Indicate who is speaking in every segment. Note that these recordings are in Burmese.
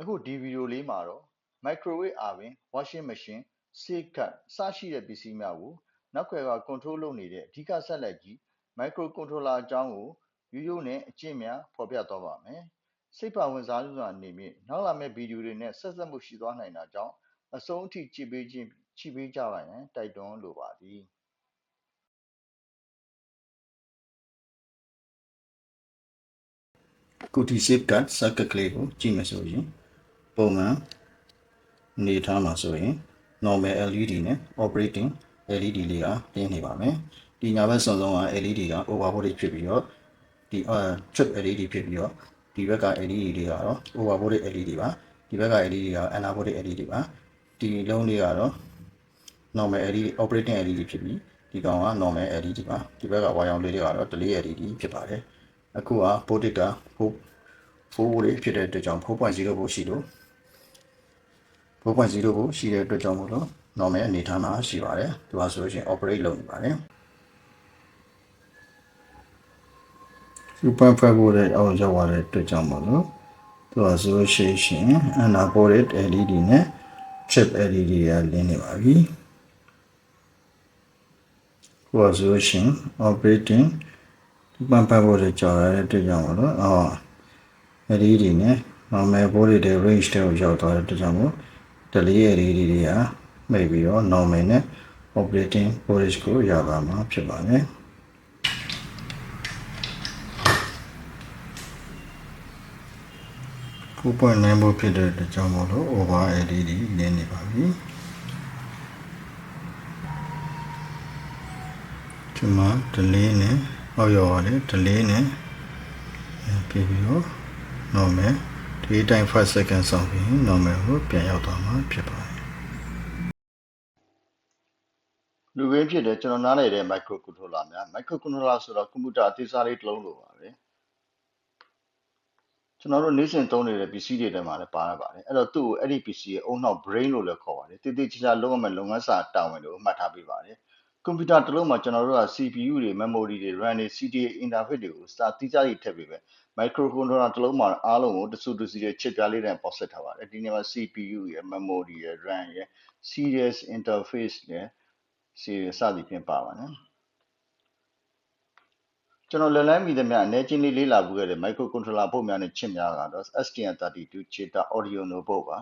Speaker 1: အခုဒီဗီဒီယိုလေးမှာတော့ microwave oven washing machine safe cut စရှိတဲ့ပစ္စည်းများကိုနောက်ခွဲက control လုပ်နေတဲ့အဓိကဆက်လက်ကြီး micro controller အကြောင်းကိုရိုးရိုးနဲ့အကျင့်များဖော်ပြသွားပါမယ်စိတ်ပါဝင်စားစွာအနေဖြင့်နောက်လာမယ့်ဗီဒီယိုတွေနဲ့ဆက်စပ်မှုရှိသွားနိုင်တာကြောင့်အဆုံးအထိကြည့်ပေးခြင်းကြည့်ပေးကြပါရန်တိုက်တွန်းလိုပါသည်
Speaker 2: ကုတီ save card circuit ကလေးကိုကြည့်မယ်ဆိုရင် ပုံမှန်နေထားမှာဆိုရင် normal LED နဲ့ operating LED လေးကတင်းနေပါမယ်ဒီညာဘက်စုံစုံက LED က overvoltage ဖြစ်ပြီးတော့ဒီ trip LED ဖြစ်ပြီးတော့ဒီဘက်က LED တွေကတော့ overvoltage LED ပါဒီဘက်က LED က anabolic LED ပါဒီလုံးလေးကတော့ normal LED operating LED ဖြစ်ပြီးဒီကောင်က normal LED ပါဒီဘက်ကဝါရောင်လေးတွေကတော့ delay LED ဖြစ်ပါတယ်အခုက voltage က4 4လေးဖြစ်တဲ့အတွက်ကြောင့်4.0ဖို့ရှိလို့ 4.0ဖို့ရှိတဲ့အတွက်ကြောင့်မို့လို့ normal အနေထားမှာရှိပါတယ်သူကဆိုလို့ရှိရင် operate လုပ်နေပါတယ်2.5ဖို့တဲ့အောက်ရောက်သွားတဲ့အတွက်ကြောင့်မို့လို့သူကဆိုလို့ရှိရင် anabolic LED နဲ့ chip LED ကလင်းနေပါပြီဟိုဆိုလို့ရှိရင် operating 2.5ဖို့တဲ့ကြော်ရတဲ့အတွက်ကြောင့်မို့လို့အော် LED နဲ့ normal voltage တွေ range တွေကိုရောက်သွားတဲ့အတွက်ကြောင့်မို့ delay LED တွေကမိတ်ပြီးတော့ normal နဲ့ operating voltage ကိုရပါမှာဖြစ်ပါတယ် 4.9volt ဖြစ်တဲ့အတွက်ကြောင့်မို့လို့ over LED နင်းနေပါပြီဒီမှာ delay နဲ့အောက်ရောက်ရတယ် delay နဲ့ပြီးပြီးတော့ normal ဒီတိုင်း5 second ဆောင်ပြီး normal ကိုပြန်ရောက်သွားမှာဖြစ်ပါတယ်
Speaker 1: လူရင်းဖြစ်တဲ့ကျွန်တော်နားလည်တဲ့ micro controller များ micro controller ဆိုတော့ကွန်ပျူတာအသေးစားလေးတစ်လုံးလိုပါပဲကျွန်တော်တို့နေ့စဉ်သုံးနေတဲ့ပစ္စည်းတွေထဲမှာလည်းပါရပါတယ်အဲ့တော့သူ့ကိုအဲ့ဒီပစ္စည်းရဲ့အုံနောက် brain လို့လည်းခေါ်ပါတယ်တည်တည်ချာချာလုပ်ရမယ့်လုပ်ငန်းစာတာဝန်တွေကိုမှတ်ထားပေးပါတယ် ကွန်ပျူတာတစ်လုံးမှာကျွန်တော်တို့က CPU တွေ memory တွေ RAM တွေ CDA interface တွေကိုစာတိကျကြီးထည့်ပေးပဲ micro controller တစ်လုံးမှာအားလုံးကိုတစုတစည်းရဲ့ chip ပြားလေးနဲ့ပေါက်ဆက်ထားပါတယ်ဒီနေရာမှာ CPU ရယ် memory ရယ် RAM ရယ် serial interface ရယ် serial စသည်ဖြင့်ပါပါနော်ကျွန်တော်လက်လန်းမိသမျှအနေချင်းလေးလေးလာဘူးခဲ့တဲ့ micro controller ပုံများနဲ့ချစ်များကတော့ STM32 Cheta Audio Notebook ပါ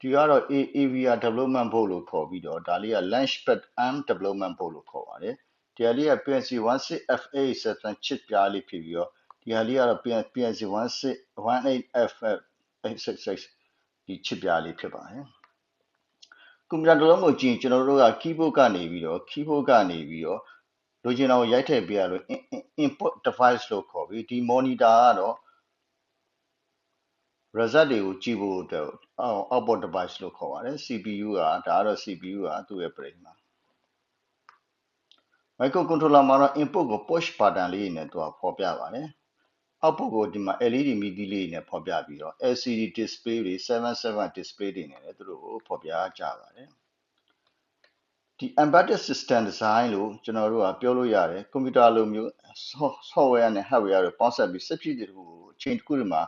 Speaker 1: ဒီကတော့ AVR development board လို့ခေါ်ပြီးတော့ဒါလေးက Launchpad M development board လို့ခေါ်ပါတယ်ဒီဟာလေးက PNC 16F877 chip ပြားလေးဖြစ်ပြီးတော့ဒီဟာလေးကတော့ PNC 1618F866 ဒီ chip ပြားလေးဖြစ်ပါတယ်ကွန်ပျူတာတစ်လုံးကိုကြည့်ရင်ကျွန်တော်တို့က keyboard ကနေပြီးတော့ keyboard ကနေပြီးတော့လိုချင်တာကိုရိုက်ထည့်ပေးရလို့ input device လို့ခေါ်ပြီးဒီ monitor ကတော့ result တွေကိုကြည့်ဖို့အတွက် output device လို့ခေါ်ပါတယ် CPU ကဒါကတော့ CPU ကသူ့ရဲ့ brain မှာ microcontroller မှာတော့ input ကို push button လေးနဲ့သူကဖော်ပြပါတယ် output ကိုဒီမှာ LED မီဒီလေးနဲ့ဖော်ပြပြီးတော့ LCD display တွေ77 display တွေနဲ့လည်းသူတို့ကိုဖော်ပြကြပါတယ်ဒီ embedded system design လို့ကျွန်တော်တို့ကပြောလို့ရတယ်ကွန်ပျူတာလိုမျိုး software နဲ့ hardware တွေပေါင်းစပ်ပြီးစက်ဖြစ်တဲ့တခုကိုအချိန်တစ်ခုဒီမှာ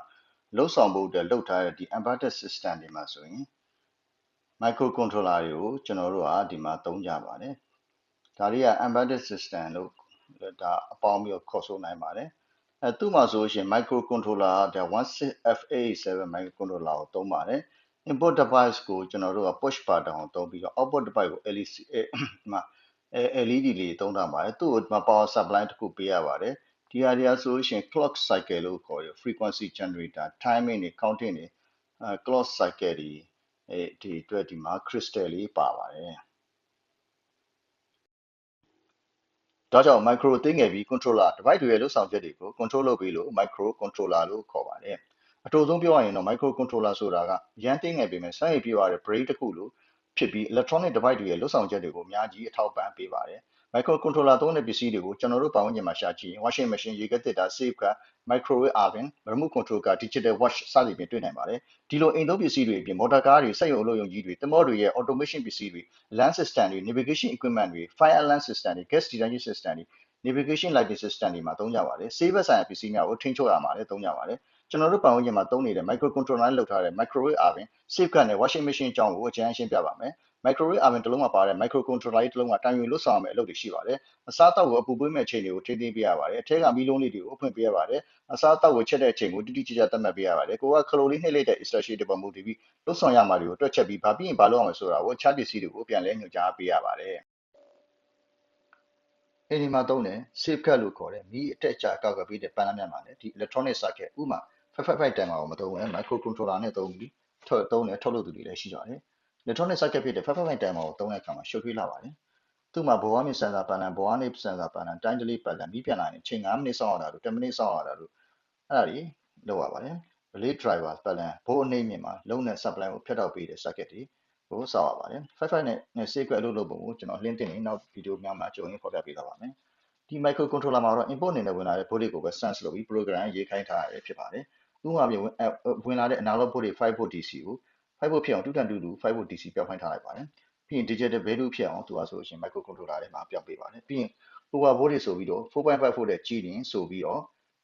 Speaker 1: လှုပ်ဆောင်ဖို့အတွက်လုပ်ထားတဲ့ဒီ embedded system တွေမှာဆိုရင် microcontroller တွေကိုကျွန်တော်တို့ကဒီမှာသုံးကြပါတယ်ဒါတွေက embedded system လို့ဒါအပေါင်းပြီးတော့ခေါ်ဆိုနိုင်ပါတယ်အဲသူ့မှာဆိုရှင် microcontroller ဒါ 16F87 microcontroller ကိုသုံးပါတယ် input device ကိုကျွန်တော်တို့က push button ကိုသုံးပြီးတော့ output device ကို LED ဒီမှာ LED လေးသုံးထားပါတယ်သူ့ကိုဒီမှာ power supply တစ်ခုပေးရပါတယ် ဒီဟာတွေကဆိုရှင် clock cycle လို့ခေါ်ရ frequency generator timing တွေ counting တွေအဲ clock cycle တွေအဲဒီအတွက်ဒီမှာ crystal လေးပါပါတယ်ဒါကြောင့် micro သိငယ်ပြီး controller device တွေရဲ့လုပ်ဆောင်ချက်တွေကို control လုပ်ပြီးလို့ micro controller လို့ခေါ်ပါတယ်အတူဆုံးပြောရရင်တော့ micro controller ဆိုတာကရန်သိငယ်ပေမဲ့စွမ်းရည်ပြည့်ဝတဲ့ brain တစ်ခုလို့ဖြစ်ပြီး electronic device တွေရဲ့လုပ်ဆောင်ချက်တွေကိုအများကြီးအထောက်ပံ့ပေးပါတယ် micro controller သုံးတဲ့ပစ္စည်းတွေကိုကျွန်တော်တို့ပတ်ဝန်းကျင်မှာရှာကြည့်ရင် washing machine ရေကက်တစ်တာ safe က microwave oven remote control က digital watch စသဖြင့်တွေ့နိုင်ပါတယ်ဒီလိုအိမ်သုံးပစ္စည်းတွေအပြင် motor car တွေစက်ရုံအလုပ်ရုံကြီးတွေတမောတွေရဲ့ automation ပစ္စည်းတွေ land system တွေ navigation equipment တွေ fire alarm system တွေ gas detection system တွေ navigation lighting system တွေမှာသုံးကြပါတယ် saver ဆိုင်ရာပစ္စည်းများကိုထိန်းချုပ်ရမှာလည်းသုံးကြပါတယ်ကျွန်တော်တို့ပတ်ဝန်းကျင်မှာသုံးနေတဲ့ microcontroller နဲ့လုပ်ထားတဲ့ microwave oven safeguard နဲ့ washing machine အကြောင်းကိုအကြမ်းရှင်းပြပါမယ် microwave oven တစ်လုံးမှာပါတဲ့ microcontroller ကြီးတစ်လုံးကတိုင်ယူလွတ်ဆောင်ရမယ့်အလုပ်တွေရှိပါတယ်အစားအသောက်ကိုအပူပေးမဲ့ချိန်တွေကိုထိန်းသိမ်းပေးရပါတယ်အထက်ကမီးလုံးလေးတွေကိုဖွင့်ပေးရပါတယ်အစားအသောက်ကိုချက်တဲ့အချိန်ကိုတိတိကျကျသတ်မှတ်ပေးရပါတယ်ကိုကခလိုလေးနှိမ့်လိုက်တဲ့ instruction တွေပေါ်မူတည်ပြီးလွတ်ဆောင်ရမှာတွေကိုတွက်ချက်ပြီးဘာပြီးရင်ဘာလုပ်အောင်လဲဆိုတာကိုအခြားပစ္စည်းတွေကိုပြန်လဲညွှန်ကြားပေးရပါတယ်အင်းဒီမှာသုံးတယ် safeguard လို့ခေါ်တယ်မီးအတက်အကျအကောက်ကပေးတဲ့ပန်းလမ်းများမှာလည်းဒီ electronic circuit ဥပမာ 555တိုင်မှာကိုမသုံးဘူး microcontroller နဲ့သုံးပြီးထုတ်သုံးတယ်ထုတ်လုပ်သူတွေလည်းရှိကြတယ် electronic circuit ဖြစ်တဲ့ 555တိုင်မှာကိုသုံးတဲ့အခါမှာရှုပ်ထွေးလာပါတယ်သူ့မှာဘဝမြင့်စင်ဆာပန်လန်ဘဝနေစင်ဆာပန်လန်တိုင်းတလေးပန်လန်ပြီးပြန်လာရင်ချိန်9မိနစ်စောင့်ရတာတို့10မိနစ်စောင့်ရတာတို့အဲ့ဒါတွေလုပ်ရပါတယ် relay driver ပန်လန်ဘိုးအနေမြင့်မှာလုံးနဲ့ supply ကိုဖြတ်တောက်ပေးတဲ့ circuit တွေကိုစောင့်ရပါတယ် 55နဲ့နဲ့ secret အလုပ်လုပ်ပုံကိုကျွန်တော် link တင်နေနောက်ဗီဒီယိုများမှာကြုံရင်ဖော်ပြပေးသွားပါမယ်ဒီ microcontroller မှာတော့ input အနေနဲ့ဝင်လာတဲ့ body ကိုပဲ sense လုပ်ပြီး program ရေးခိုင်းထားရဖြစ်ပါတယ်ဥပမာပြင်ဝင်လာတဲ့ analog body 5 volt DC ကို 5 volt ဖြစ်အောင်တူတန်တူတူ5 volt DC ပြောင်းခိုင်းထားလိုက်ပါတယ်ပြီးရင် digital value ဖြစ်အောင်သူကဆိုရှင် microcontroller ထဲမှာပြောင်းပေးပါတယ်ပြီးရင် over voltage ဆိုပြီးတော့4.5 volt တဲ့ကြီးရင်ဆိုပြီးတော့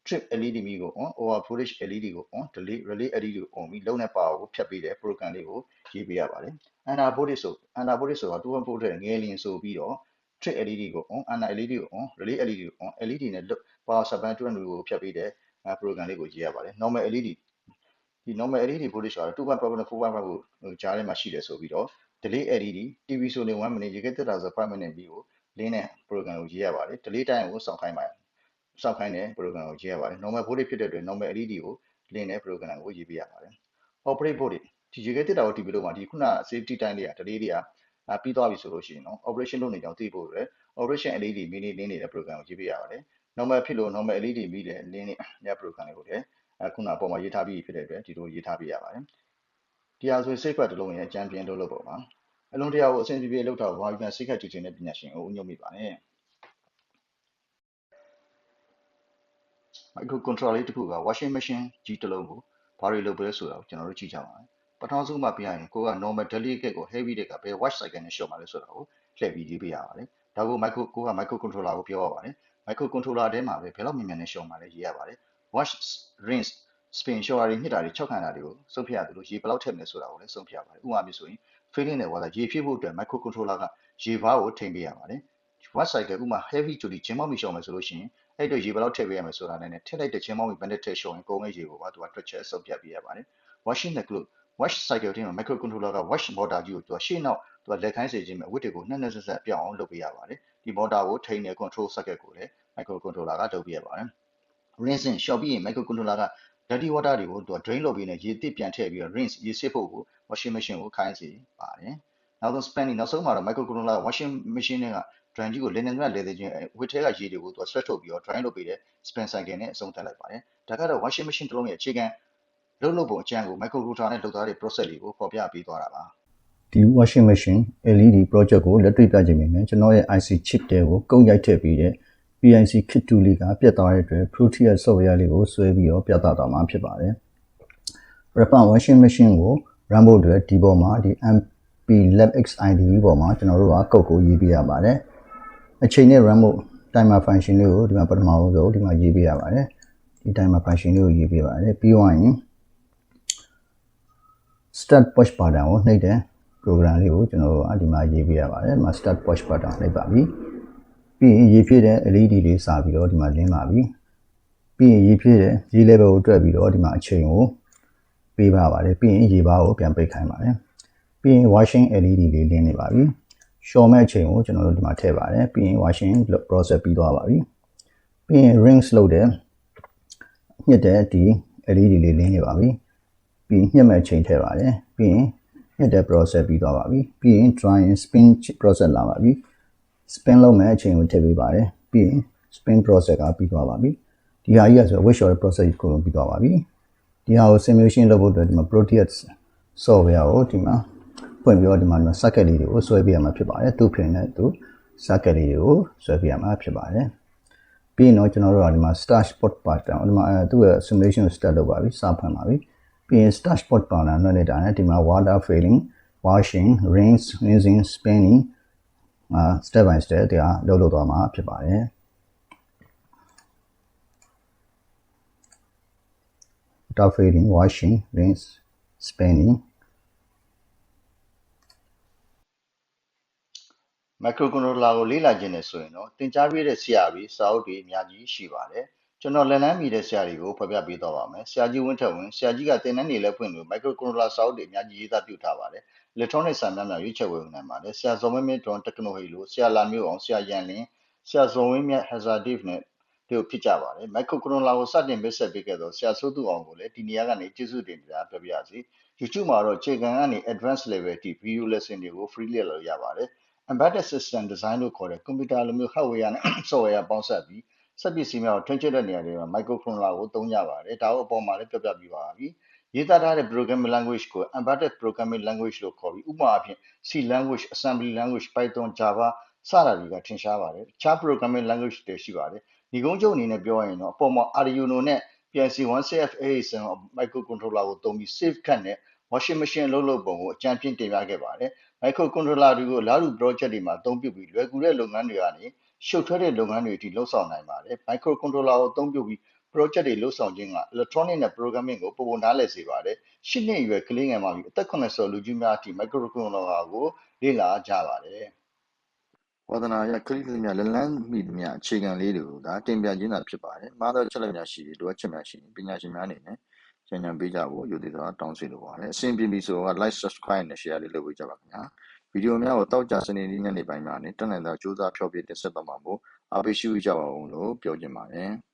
Speaker 1: trip LED မီကို on over voltage LED ကို on delay relay LED ကို on ပြီးလုံးတဲ့ power ကိုဖြတ်ပေးတဲ့ program လေးကိုရေးပေးရပါတယ် under voltage ဆို under voltage ဆိုတော့2.4 volt တဲ့ငယ်လျင်ဆိုပြီးတော့ trip LED ကို on under LED ကို on relay LED ကို on LED နဲ့ power supply 200ကိုဖြတ်ပေးတဲ့ program လေးကိုရေးရပါတယ် normal LED ဒီ normal LED voltage ကတော့2.5နဲ့4.5ကိုကြားထဲမှာရှိတယ်ဆိုပြီးတော့ delay LED TV ဆိုရင်1 minute ရေခဲတက်တာဆို5 minute ပြီးကိုလင်းတဲ့ program ကိုရေးရပါတယ် delay time ကိုစောင့်ခိုင်းပါတယ်စောင့်ခိုင်းတဲ့ program ကိုရေးရပါတယ် normal voltage ဖြစ်တဲ့အတွက် normal LED ကိုလင်းတဲ့ program ကိုရေးပေးရပါတယ် operate voltage ဒီရေခဲတက်တာကို TV လို့မှာဒီခုန safety time တွေက delay တွေကပြီးသွားပြီဆိုလို့ရှိရင်တော့ operation လုပ်နေကြောင်းသိဖို့အတွက် operation LED မီနီလင်းနေတဲ့ program ကိုရေးပေးရပါတယ် normal ဖြစ်လို့ normal LED မီးတဲ့လင်းတဲ့ program လေးကိုလည်း အခုနအပေါ်မှာရေးထားပြီးဖြစ်တဲ့အတွက်ဒီလိုရေးထားပေးရပါတယ်ဒီဟာဆို safe တစ်လုံးရဲ့အကြံပြင်းလုပ်လို့ပေါ့ပါအလုံးတရားကိုအဆင်ပြေပြေလောက်တော့ဘာပြန်စိတ်ခက်ကြည့်တဲ့ပညာရှင်ကိုဥညွှတ်မိပါနဲ့ microcontroller လေးတစ်ခုက washing machine ကြီးတစ်လုံးကိုဘာတွေလုပ်ပဲဆိုတာကိုကျွန်တော်တို့ကြည့်ကြပါမယ်ပထမဆုံးမှပြရရင်ကိုက normal delicate ကို heavy တွေကဘယ် watch cycle နဲ့ရှော့မှာလဲဆိုတာကိုလှည့်ပြီးရေးပေးရပါတယ်ဒါကို micro ကိုက microcontroller ကိုပြောရပါတယ် microcontroller ထဲမှာပဲဘယ်လောက်မြန်မြန်နဲ့ရှော့မှာလဲရေးရပါတယ် watch rinse spin ရှော့ရည်ညှစ်တာတွေ၆ခန့်တာတွေကိုစုပ်ဖြတ်ရတယ်လို့ရေဘယ်လောက်ထည့်မလဲဆိုတာကိုလည်းစုပ်ဖြတ်ရပါတယ်ဥပမာမျိုးဆိုရင် filling နဲ့ water ရေဖြည့်ဖို့အတွက် microcontroller ကရေဘားကိုထိန်းပေးရပါတယ် watch cycle ဥပမာ heavy ကြိုဒီဂျင်းမောက်မီရှော့မယ်ဆိုလို့ရှိရင်အဲ့တော့ရေဘယ်လောက်ထည့်ပေးရမယ်ဆိုတာနဲ့ထည့်လိုက်တဲ့ဂျင်းမောက်မီဘယ်နဲ့ထည့်ရှော့ရင်ကုန်တဲ့ရေကိုပါသူကတွက်ချက်စုပ်ဖြတ်ပေးရပါတယ် washing နဲ့ glue watch cycle ထဲမှာ microcontroller က watch motor ကြီးကိုသူကရှေ့နောက်သူကလက်ခိုင်းစေခြင်းမဲ့ဝတ်တွေကိုနှက်နှက်ဆက်ဆက်ပြောင်းအောင်လုပ်ပေးရပါတယ်ဒီ motor ကိုထိန်းတဲ့ control circuit ကိုလည်း microcontroller ကလုပ်ပေးရပါတယ် rinsing ရှော့ပြီးရင် microcontroller က dirty water တွေကိုသူက drain လုပ်ပြီးနေရေတစ်ပြန်ထည့်ပြီးတော့ rinse ရေစစ်ဖို့ကို washing machine ကိုခိုင်းစေပါတယ်နောက်ဆုံး spanning နောက်ဆုံးမှာတော့ microcontroller washing machine တွေက dry ကြီးကို linen နဲ့ leather ချင်းဝတ်ထဲကရေတွေကိုသူက sweat ထုတ်ပြီးတော့ dry လုပ်ပေးတဲ့ spin cycle နဲ့အဆုံးသတ်လိုက်ပါတယ်ဒါကတော့ washing machine တစ်လုံးရဲ့အခြေခံလုပ်လုပ်ပုံအကျန်းကို microcontroller နဲ့လုပ်ထားတဲ့ process လေးကိုဖော်ပြပေးသွားတာပါ
Speaker 2: ဒီ washing machine LED project ကိုလက်တွေ့ပြခြင်းပဲကျွန်တော်ရဲ့ IC chip တဲကိုကုတ်ရိုက်ထည့်ပြီးတဲ့ PIC kit 2လေးကပြတ်သွားတဲ့အတွက် Proteus software လေးကိုဆွဲပြီးတော့ပြသသွားမှာဖြစ်ပါတယ်။ Repa washing machine ကို run ဖို့အတွက်ဒီပေါ်မှာဒီ MP Lab XID ပေါ်မှာကျွန်တော်တို့ကကုတ်ကိုရေးပြရပါတယ်။အချိန်နဲ့ run ဖို့ timer function လေးကိုဒီမှာပထမဆုံးဒီမှာရေးပြရပါတယ်။ဒီ timer function လေးကိုရေးပြပါတယ်။ပြီးသွားရင် start push button ကိုနှိပ်တဲ့ program လေးကိုကျွန်တော်တို့အဒီမှာရေးပြရပါတယ်။မှာ start push button နှိပ်ပါပြီ။ ပြီးရင်ရေးပြတဲ့ LED လေးစပြီးတော့ဒီမှာလင်းပါပြီ။ပြီးရင်ရေးပြတဲ့ရေး level ကိုတွက်ပြီးတော့ဒီမှာအချိန်ကိုပေးပါပါတယ်။ပြီးရင်ရေပါးကိုပြန်ပိတ်ခိုင်းပါတယ်။ပြီးရင် washing LED လေးလင်းနေပါပြီ။ show မဲ့အချိန်ကိုကျွန်တော်တို့ဒီမှာထည့်ပါတယ်။ပြီးရင် washing process ပြီးသွားပါပြီ။ပြီးရင် rings လုပ်တဲ့ညှစ်တဲ့ဒီ LED လေးလင်းနေပါပြီ။ပြီးညှက်မဲ့အချိန်ထည့်ပါတယ်။ပြီးရင်ညှက်တဲ့ process ပြီးသွားပါပြီ။ပြီးရင် drying spin process လာပါပြီ။ spin လုပ်မဲ့အချိန်ကိုထည့်ပေးပါတယ်။ပြီးရင် spin process ကပြီးသွားပါပြီ။ဒီဟာကြီးကဆို wish short process ကိုပြီးသွားပါပြီ။ဒီဟာကို simulation လုပ်ဖို့အတွက်ဒီမှာ Proteus software ကိုဒီမှာဖွင့်ပြီးတော့ဒီမှာ circuit လေးတွေကိုဆွဲပေးရမှာဖြစ်ပါတယ်။သူ့ပြင်နဲ့သူ circuit လေးတွေကိုဆွဲပေးရမှာဖြစ်ပါတယ်။ပြီးရင်တော့ကျွန်တော်တို့ကဒီမှာ start spot pattern ဒီမှာသူ့ရဲ့ simulation ကို start လုပ်ပါပြီ။စဖွင့်ပါပြီ။ပြီးရင် start spot pattern နှုတ်နေတာနဲ့ဒီမှာ water filling washing rinse rinsing spinning အာ step by step တရားလုပ်လို့သွားမှာဖြစ်ပါတယ် water feeding washing rinse spinning
Speaker 1: microcontroller ကိုလေ့လာခြင်းနဲ့ဆိုရင်တော့သင်ကြားပေးတဲ့ဆရာကြီးစာအုပ်တွေအများကြီးရှိပါတယ် ကျွန်တော်လက်လန်းမီတဲ့ဆရာတွေကိုဖော်ပြပေးတော့ပါမယ်ဆရာကြီးဝင်းထက်ဝင်းဆရာကြီးကသင်တန်းတွေလည်းဖွင့်လို့ microcontroller စာအုပ်တွေအများကြီးရေးသားပြုထားပါတယ် electronic စာများများရွေးချယ်ဝယ်နိုင်ပါတယ်ဆရာဇော်မင်းမင်းတွန် technology လို့ဆရာလာမျိုးအောင်ဆရာရန်လင်းဆရာဇော်ဝင်းမြတ် hazardif နဲ့တို့ဖြစ်ကြပါတယ် microcontroller ကိုစတင်မိတ်ဆက်ပေးခဲ့တော့ဆရာစိုးသူအောင်ကိုလည်းဒီနေရာကနေကျေးဇူးတင်ကြပြောပြရစီ YouTube မှာတော့ခြေခံကနေ advanced level အထိ video lesson တွေကို free လေ့လာလို့ရပါတယ် embedded system design လို့ခေါ်တဲ့ computer လိုမျိုး hardware နဲ့ software ပေါင်းစပ်ပြီး စက်ပစ္စည်းများကိုထိန်းချုပ်တဲ့နေရာတွေမှာ microcontroller ကိုသုံးကြပါတယ်ဒါကိုအပေါ်မှာလည်းပြောပြပြပါပြီရေးသားထားတဲ့ programming language ကို embedded programming language လို့ခေါ်ပြီးဥပမာအဖြစ် C language assembly language Python Java စတာတွေကထင်ရှားပါတယ်တခြား programming language တွေရှိပါတယ်ဒီကုန်းချုပ်အနေနဲ့ပြောရရင်တော့အပေါ်မှာ Arduino နဲ့ PIC1CF887 microcontroller ကိုသုံးပြီး safe cut နဲ့ washing machine အလုပ်လုပ်ပုံကိုအကြံဖြင့်တင်ပြခဲ့ပါတယ် microcontroller တွေကိုလာတူ project တွေမှာအသုံးပြုပြီးလွယ်ကူတဲ့လုပ်ငန်းတွေကနေ ရှုပ်ထွေးတဲ့လုပ်ငန်းတွေအထိလှုပ်ဆောင်နိုင်ပါတယ် microcontroller ကိုအသုံးပြုပြီး project တွေလှုပ်ဆောင်ခြင်းက electronic နဲ့ programming ကိုပုံပုံနားလည်စေပါတယ်ရှစ်နှစ်အရွယ် ကလေးငယ်မှပြီး အသက်80လူကြီးများအထိ microcontroller ကိုလေ့လာကြပါတယ်
Speaker 3: ဝါသနာရခလိလိများလက်လန်းမိသမျှ အခြေခံလေးတွေကိုဒါတင်ပြခြင်းသာ ဖြစ်ပါတယ်။မှားသောချက်လက်များရှိလိုအပ်ချက်များရှိရင် ပညာရှင်များအနေနဲ့ဉာဏ်ဉာဏ်ပေးကြဖို့ယူတည်စွာ တောင်းဆိုလိုပါတယ်။အဆင်ပြေပြီဆိုတော့ like subscribe နဲ့ share လေး လုပ်ပေးကြပါခင်ဗျာ။ ဗီဒီယိုများကိုတောက်ကြစနေနေ့ညနေပိုင်းများနဲ့တက်နိုင်သောစူးစမ်းဖျော်ဖြေတင်ဆက်သွားမှာမို့အားပေးရှိကြပါဦးလို့ပြောချင်ပါတယ်။